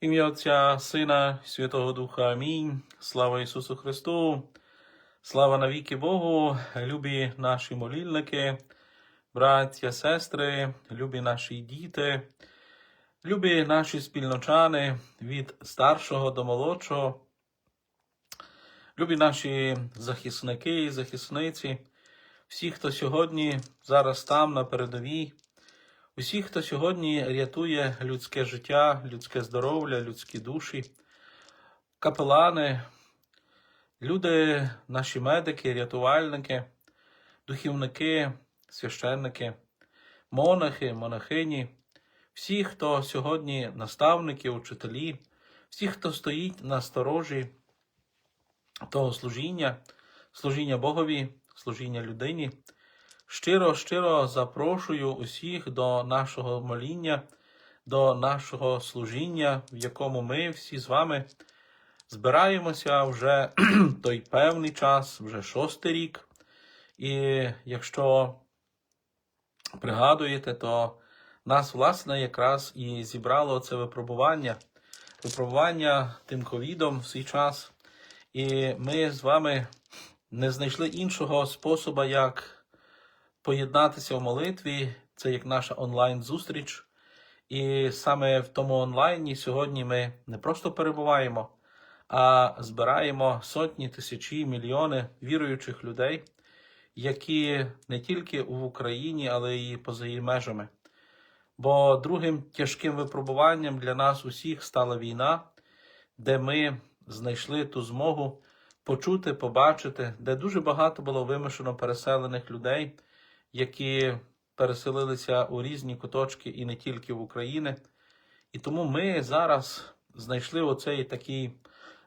Ім'я Отця, Сина, Святого Духа. Амінь. Слава Ісусу Христу. Слава навіки Богу, любі наші молільники, браття, сестри, любі наші діти, любі наші спільночани від старшого до молодшого, любі наші захисники і захисниці, всі, хто сьогодні зараз там на передовій, усі, хто сьогодні рятує людське життя, людське здоров'я, людські душі, капелани, люди, наші медики, рятувальники, духівники, священники, монахи, монахині, всі, хто сьогодні наставники, учителі, всі, хто стоїть на сторожі того служіння, служіння Богові, служіння людині. Щиро, щиро запрошую усіх до нашого моління, до нашого служіння, в якому ми всі з вами збираємося вже той певний час, вже шостий рік. І якщо пригадуєте, то нас, власне, якраз і зібрало це випробування, випробування тим ковідом в свій час. І ми з вами не знайшли іншого способу, як поєднатися в молитві. Це як наша онлайн-зустріч. І саме в тому онлайні сьогодні ми не просто перебуваємо, а збираємо сотні, тисячі, мільйони віруючих людей, які не тільки в Україні, але й поза її межами. Бо другим тяжким випробуванням для нас усіх стала війна, де ми знайшли ту змогу почути, побачити, де дуже багато було вимушено переселених людей, які переселилися у різні куточки і не тільки в Україні. І тому ми зараз знайшли оцей такий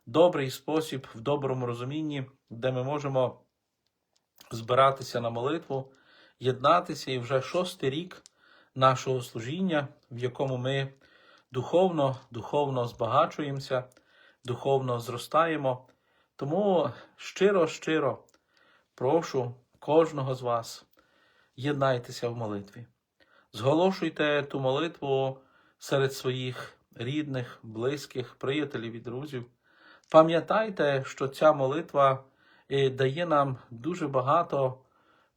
добрий спосіб в доброму розумінні, де ми можемо збиратися на молитву, єднатися і вже шостий рік нашого служіння, в якому ми духовно, духовно збагачуємося, духовно зростаємо. Тому щиро, щиро прошу кожного з вас, єднайтеся в молитві. Зголошуйте ту молитву серед своїх рідних, близьких, приятелів і друзів. Пам'ятайте, що ця молитва е, дає нам дуже багато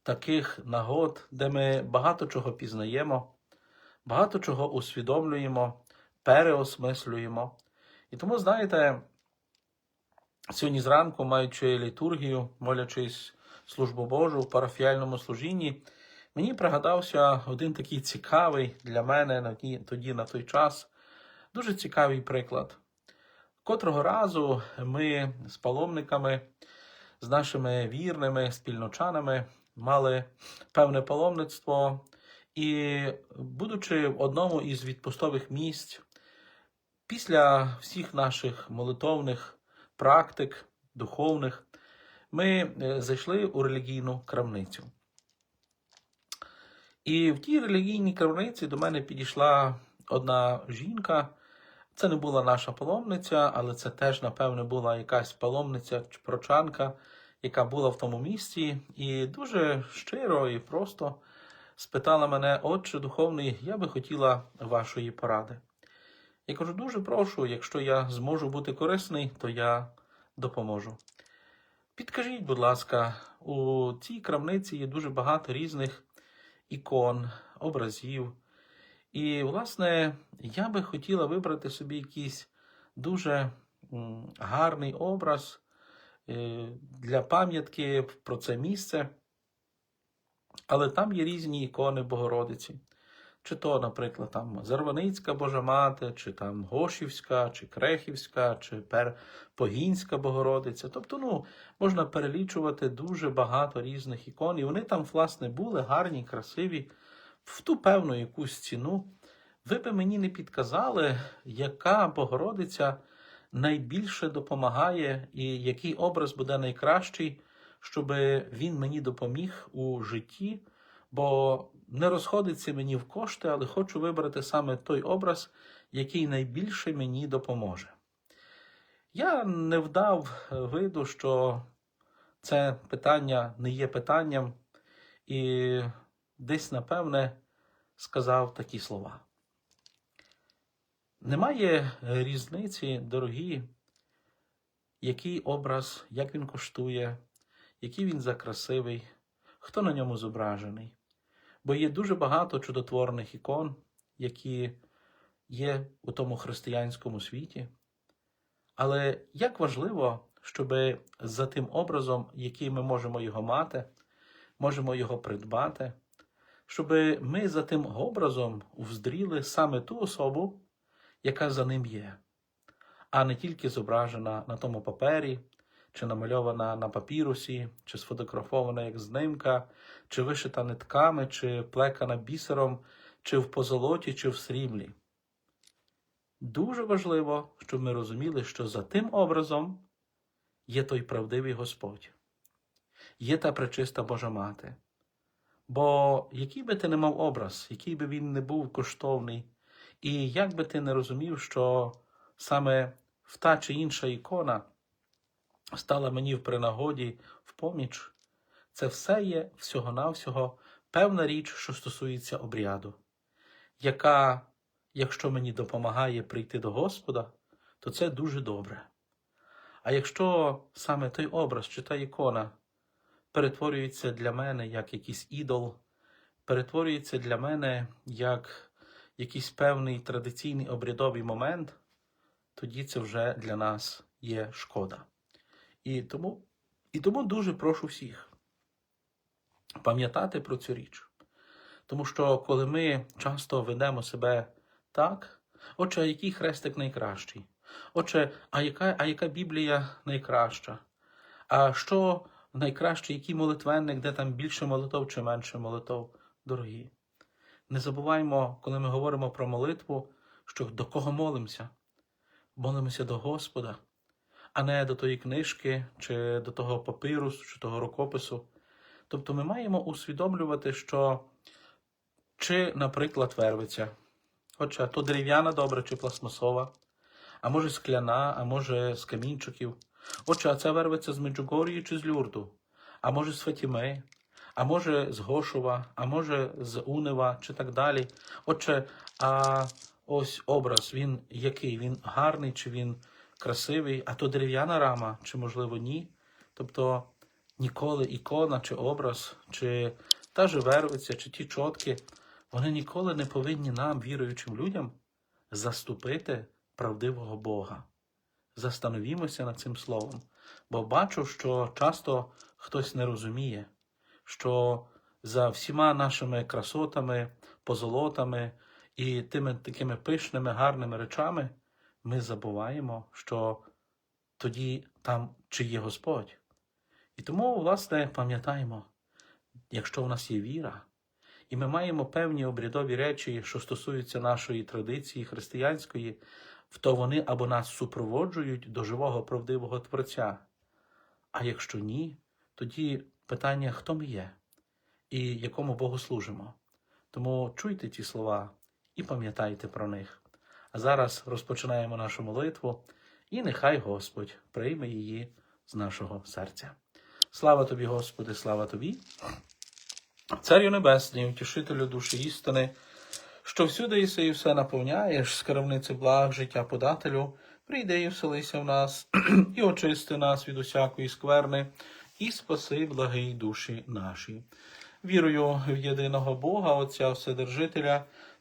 таких нагод, де ми багато чого пізнаємо, багато чого усвідомлюємо, переосмислюємо. І тому, знаєте, сьогодні зранку, маючи літургію, молячись службу Божу в парафіальному служінні, мені пригадався один такий цікавий для мене тоді на той час, дуже цікавий приклад. Котрого разу ми з паломниками, з нашими вірними спільночанами мали певне паломництво, і, будучи в одному із відпустових місць, після всіх наших молитовних практик, духовних, ми е, зайшли у релігійну крамницю. І в тій релігійній крамниці до мене підійшла одна жінка. Це не була наша паломниця, але це теж, напевне, була якась паломниця чи прочанка, яка була в тому місці, і дуже щиро і просто спитала мене, отче духовний, я би хотіла вашої поради. Я кажу, дуже прошу, якщо я зможу бути корисний, то я допоможу. Підкажіть, будь ласка, у цій крамниці є дуже багато різних ікон, образів. І, власне, я би хотіла вибрати собі якийсь дуже гарний образ е, для пам'ятки про це місце. Але там є різні ікони Богородиці. Чи то, наприклад, там Зарваницька Божа Мати, чи там Гошівська, чи Крехівська, чи Пер... Погінська Богородиця. Тобто, ну, можна перелічувати дуже багато різних ікон. І вони там, власне, були гарні, красиві, в ту певну якусь ціну. Ви би мені не підказали, яка Богородиця найбільше допомагає, і який образ буде найкращий, щоб він мені допоміг у житті, бо не розходиться мені в кошти, але хочу вибрати саме той образ, який найбільше мені допоможе. Я не вдав виду, що це питання не є питанням, і десь, напевне, сказав такі слова. Немає е, різниці, дорогі, який образ, як він коштує, який він закрасивий, хто на ньому зображений. Бо є дуже багато чудотворних ікон, які є у тому християнському світі. Але як важливо, щоб за тим образом, який ми можемо його мати, можемо його придбати, щоб ми за тим образом вздріли саме ту особу, яка за ним є, а не тільки зображена на тому папері, чи намальована на папірусі, чи сфотографована як знимка, чи вишита нитками, чи плекана бісером, чи в позолоті, чи в сріблі. Дуже важливо, щоб ми розуміли, що за тим образом є той правдивий Господь, є та пречиста Божа Мати. Бо який би ти не мав образ, який би він не був коштовний, і як би ти не розумів, що саме в та чи інша ікона стала мені в принагоді, в поміч, це все є всього-навсього певна річ, що стосується обряду, яка, якщо мені допомагає прийти до Господа, то це дуже добре. А якщо саме той образ чи та ікона перетворюється для мене як якийсь ідол, перетворюється для мене як якийсь певний традиційний обрядовий момент, тоді це вже для нас є шкода. І тому, і тому дуже прошу всіх пам'ятати про цю річ. Тому що коли ми часто ведемо себе так, отже, а який хрестик найкращий? Отже, а яка, а яка Біблія найкраща? А що найкраще, який молитвенник, де там більше молитов чи менше молитов? Дорогі. Не забуваймо, коли ми говоримо про молитву, що до кого молимося? Молимося до Господа, а не до тої книжки, чи до того папирусу, чи того рукопису. Тобто ми маємо усвідомлювати, що чи, наприклад, вервиця, хоча то дерев'яна добре, чи пластмасова, а може скляна, а може з камінчиків. Отже, а ця вервиця з Меджугорії чи з Люрду, а може з Фатіми, а може з Гошова, а може з Унева, чи так далі. Отже, а ось образ, він який? Він гарний, чи він красивий, а то дерев'яна рама, чи, можливо, ні. Тобто ніколи ікона, чи образ, чи та же вервиця, чи ті чотки, вони ніколи не повинні нам, віруючим людям, заступити правдивого Бога. Застановімося над цим словом, бо бачу, що часто хтось не розуміє, що за всіма нашими красотами, позолотами і тими такими пишними, гарними речами ми забуваємо, що тоді там чи є Господь. І тому, власне, пам'ятаємо, якщо в нас є віра, і ми маємо певні обрядові речі, що стосуються нашої традиції християнської, то вони або нас супроводжують до живого правдивого Творця. А якщо ні, тоді питання, хто ми є і якому Богу служимо. Тому чуйте ті слова і пам'ятайте про них. А зараз розпочинаємо нашу молитву, і нехай Господь прийме її з нашого серця. Слава тобі, Господи, слава тобі, Царю Небесний, утішителю душі істини, що всюди єси і все наповняєш, скарбниці благ, життя подателю, прийди і вселися в нас, і очисти нас від усякої скверни, і спаси благий душі наші. Вірую в єдиного Бога, Отця Вседержителя,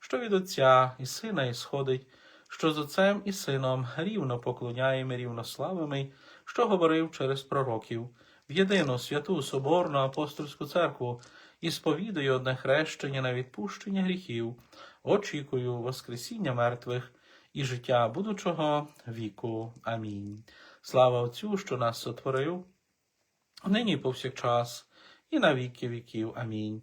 що від Отця і Сина ісходить, що з Отцем і Сином рівно поклоняємо, рівно славимо, що говорив через пророків, в єдину святу Соборну апостольську церкву і сповідаю одне хрещення на відпущення гріхів, очікую Воскресіння мертвих і життя будучого віку. Амінь. Слава Отцю, що нас сотворив, нині повсякчас, і на віки віків. Амінь.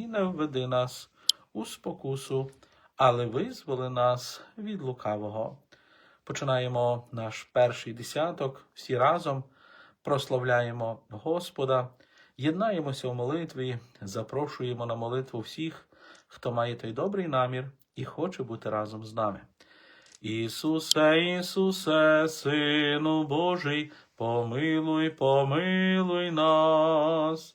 і не введи нас у спокусу, але визволи нас від лукавого. Починаємо наш перший десяток всі разом, прославляємо Господа, єднаємося в молитві, запрошуємо на молитву всіх, хто має той добрий намір і хоче бути разом з нами. Ісусе, Ісусе, Сину Божий, помилуй, помилуй нас.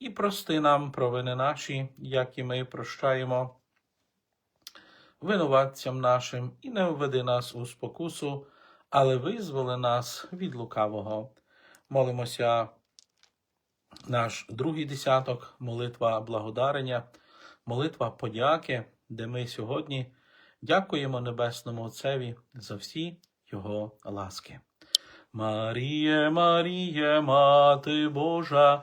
і прости нам провини наші, як і ми прощаємо винуватцям нашим, і не введи нас у спокусу, але визволи нас від лукавого. Молимося наш другий десяток, молитва благодарення, молитва подяки, де ми сьогодні дякуємо Небесному Отцеві за всі Його ласки. Маріє, Маріє, Мати Божа,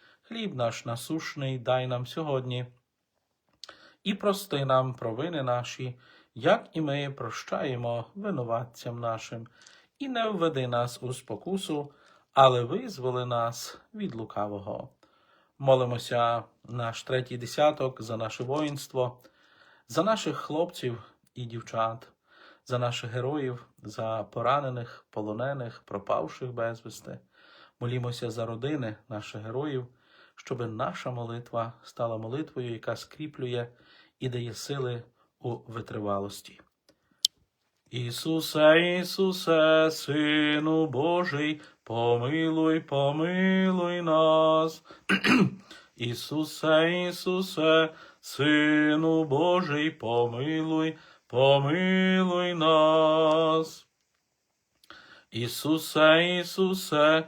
Хліб наш насушний дай нам сьогодні, і прости нам провини наші, як і ми прощаємо винуватцям нашим, і не введи нас у спокусу, але визволи нас від лукавого. Молимося наш третій десяток за наше воїнство, за наших хлопців і дівчат, за наших героїв, за поранених, полонених, пропавших безвісти. Молімося за родини наших героїв, щоб наша молитва стала молитвою, яка скріплює і дає сили у витривалості. Ісусе, Ісусе, Сину Божий, помилуй, помилуй нас. Ісусе, Ісусе, Сину Божий, помилуй, помилуй нас. Ісусе, Ісусе,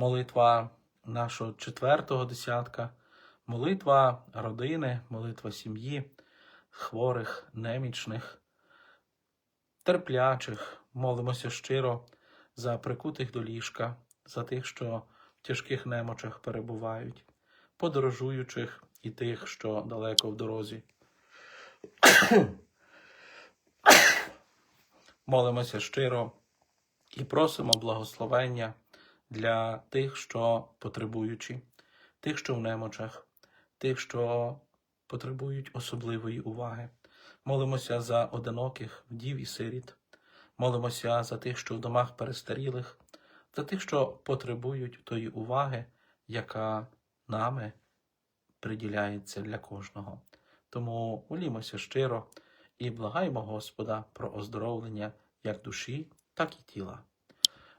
Молитва нашого четвертого десятка, молитва родини, молитва сім'ї, хворих, немічних, терплячих, молимося щиро за прикутих до ліжка, за тих, що в тяжких немочах перебувають, подорожуючих і тих, що далеко в дорозі. Молимося щиро і просимо благословення для тих, що потребуючі, тих, що в немочах, тих, що потребують особливої уваги. Молимося за одиноких вдів і сиріт. Молимося за тих, що в домах перестарілих, за тих, що потребують тої уваги, яка нами приділяється для кожного. Тому молімося щиро і благаємо Господа про оздоровлення як душі, так і тіла.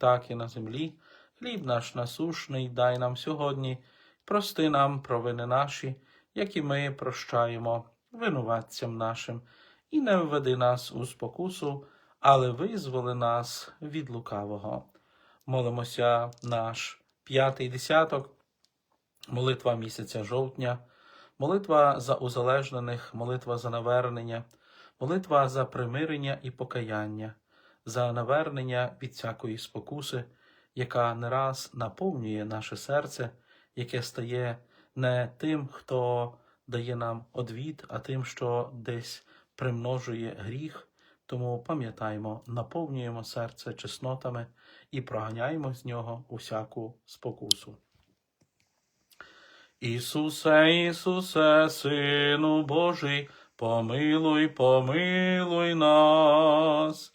так і на землі. Хліб наш насушний дай нам сьогодні, прости нам провини наші, як ми прощаємо винуватцям нашим, і не введи нас у спокусу, але визволи нас від лукавого. Молимося наш п'ятий десяток, молитва місяця жовтня, молитва за узалежнених, молитва за навернення, молитва за примирення і покаяння, за навернення від всякої спокуси, яка не раз наповнює наше серце, яке стає не тим, хто дає нам одвід, а тим, що десь примножує гріх. Тому пам'ятаємо, наповнюємо серце чеснотами і проганяємо з нього усяку спокусу. Ісусе, Ісусе, Сину Божий, помилуй, помилуй нас.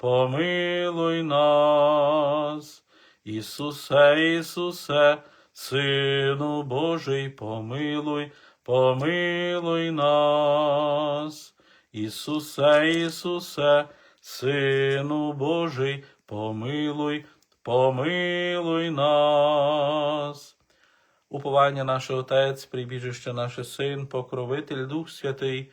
помилуй нас. Ісусе, Ісусе, Сину Божий, помилуй, помилуй нас. Ісусе, Ісусе, Сину Божий, помилуй, помилуй нас. Уповання наше Отець, прибіжище наше Син, покровитель Дух Святий,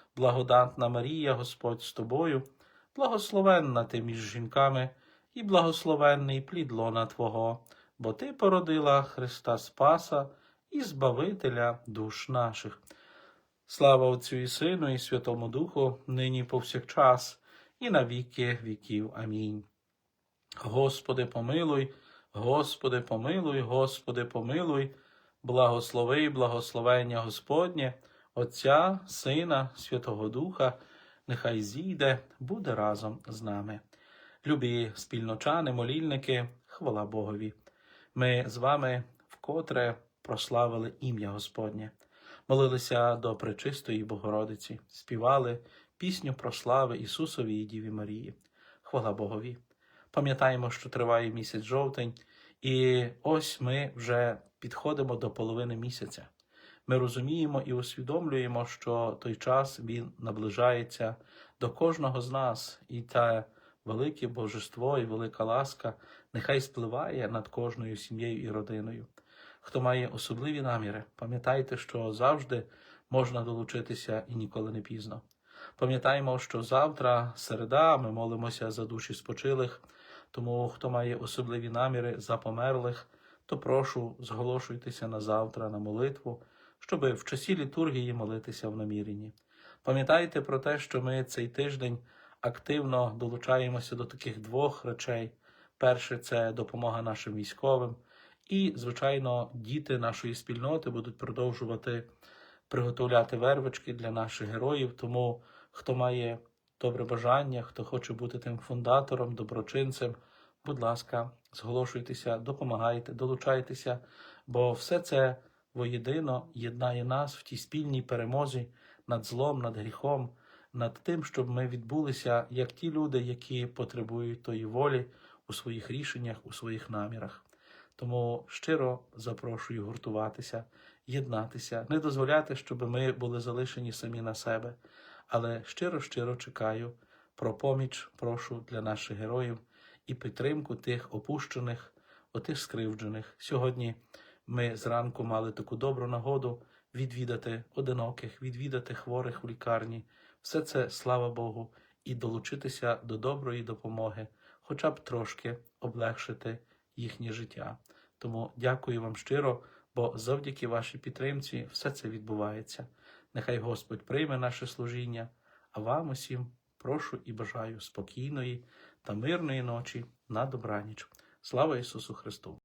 благодатна Марія, Господь з тобою, благословенна ти між жінками, і благословенний плід лона Твого, бо Ти породила Христа Спаса і Збавителя душ наших. Слава Отцю і Сину, і Святому Духу, нині повсякчас, і на віки віків. Амінь. Господи, помилуй, Господи, помилуй, Господи, помилуй, благослови, благословення Господнє, Отця, Сина, Святого Духа, нехай зійде, буде разом з нами. Любі спільночани, молільники, хвала Богові. Ми з вами вкотре прославили ім'я Господнє, молилися до Пречистої Богородиці, співали пісню про слави Ісусові і Діві Марії. Хвала Богові. Пам'ятаємо, що триває місяць жовтень, і ось ми вже підходимо до половини місяця. Ми розуміємо і усвідомлюємо, що той час він наближається до кожного з нас, і те велике божество і велика ласка нехай спливає над кожною сім'єю і родиною. Хто має особливі наміри, пам'ятайте, що завжди можна долучитися і ніколи не пізно. Пам'ятаємо, що завтра, середа, ми молимося за душі спочилих, тому хто має особливі наміри за померлих, то прошу зголошуйтеся на завтра на молитву, щоби в часі літургії молитися в наміренні. Пам'ятайте про те, що ми цей тиждень активно долучаємося до таких двох речей. Перше це допомога нашим військовим, і, звичайно, діти нашої спільноти будуть продовжувати приготовляти вервички для наших героїв. Тому хто має добре бажання, хто хоче бути тим фундатором, доброчинцем, будь ласка, зголошуйтеся, допомагайте, долучайтеся, бо все це воєдино єднає нас в тій спільній перемозі над злом, над гріхом, над тим, щоб ми відбулися як ті люди, які потребують тої волі у своїх рішеннях, у своїх намірах. Тому щиро запрошую гуртуватися, єднатися, не дозволяти, щоб ми були залишені самі на себе, але щиро-щиро чекаю про поміч, прошу для наших героїв і підтримку тих опущених, отих скривджених. Сьогодні ми зранку мали таку добру нагоду відвідати одиноких, відвідати хворих в лікарні. Все це, слава Богу, і долучитися до доброї допомоги, хоча б трошки облегшити їхнє життя. Тому дякую вам щиро, бо завдяки вашій підтримці все це відбувається. Нехай Господь прийме наше служіння, а вам усім прошу і бажаю спокійної та мирної ночі на добраніч. Слава Ісусу Христу!